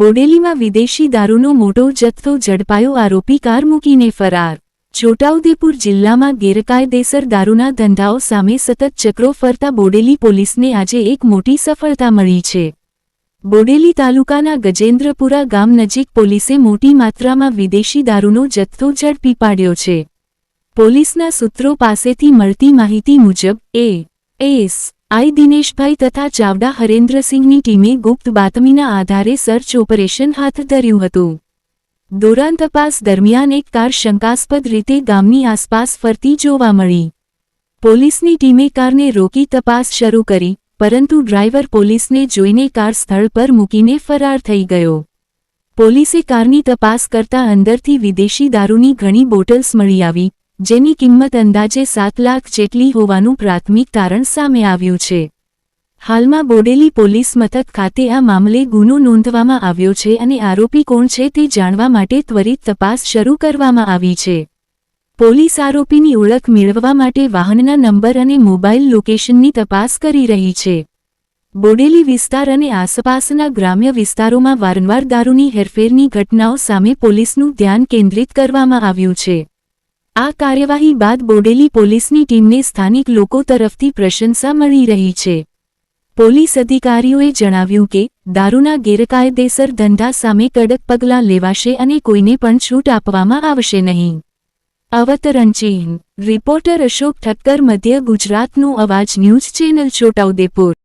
બોડેલીમાં વિદેશી દારૂનો મોટો જથ્થો ઝડપાયો આરોપી કાર મૂકીને ફરાર. છોટાઉદેપુર જિલ્લામાં ગેરકાયદેસર દારૂના ધંધાઓ સામે સતત ચક્રો ફરતા બોડેલી પોલીસને આજે એક મોટી સફળતા મળી છે. બોડેલી તાલુકાના ગજેન્દ્રપુરા ગામ નજીક પોલીસે મોટી માત્રામાં વિદેશી દારૂનો જથ્થો ઝડપી પાડ્યો છે. પોલીસના સૂત્રો પાસેથી મળતી માહિતી મુજબ, એ, એસ આઈ દિનેશભાઈ તથા ચાવડા હરેન્દ્રસિંહની ટીમે ગુપ્ત બાતમીના આધારે સર્ચ ઓપરેશન હાથ ધર્યું હતું. દોરાન તપાસ દરમિયાન એક કાર શંકાસ્પદ રીતે ગામની આસપાસ ફરતી જોવા મળી. પોલીસની ટીમે કારને રોકી તપાસ શરૂ કરી, પરંતુ ડ્રાઈવર પોલીસને જોઈને કાર સ્થળ પર મૂકીને ફરાર થઈ ગયો. પોલીસે કારની તપાસ કરતા અંદરથી વિદેશી દારૂની ઘણી બોટલ્સ મળી આવી જેની કિંમત અંદાજે સાત લાખ જેટલી હોવાનું પ્રાથમિક તારણ સામે આવ્યું છે. હાલમાં બોડેલી પોલીસ મથક ખાતે આ મામલે ગુનો નોંધવામાં આવ્યો છે અને આરોપી કોણ છે તે જાણવા માટે ત્વરિત તપાસ શરૂ કરવામાં આવી છે. પોલીસ આરોપીની ઓળખ મેળવવા માટે વાહનના નંબર અને મોબાઈલ લોકેશનની તપાસ કરી રહી છે. બોડેલી વિસ્તાર અને આસપાસના ગ્રામ્ય વિસ્તારોમાં વારંવાર દારૂની હેરફેરની ઘટનાઓ સામે પોલીસનું ધ્યાન કેન્દ્રિત કરવામાં આવ્યું છે. આ કાર્યવાહી બાદ બોડેલી પોલીસની ટીમને સ્થાનિક લોકો તરફથી પ્રશંસા મળી રહી છે. પોલીસ અધિકારીઓએ જણાવ્યું કે, દારૂના ગેરકાયદેસર ધંધા સામે કડક પગલાં લેવાશે અને કોઈને પણ છૂટ આપવામાં આવશે નહીં. અવતરણ ચિહ્ન રિપોર્ટર અશોક ઠક્કર, મધ્ય ગુજરાતનું અવાજ ન્યૂઝ ચેનલ, છોટાઉદેપુર.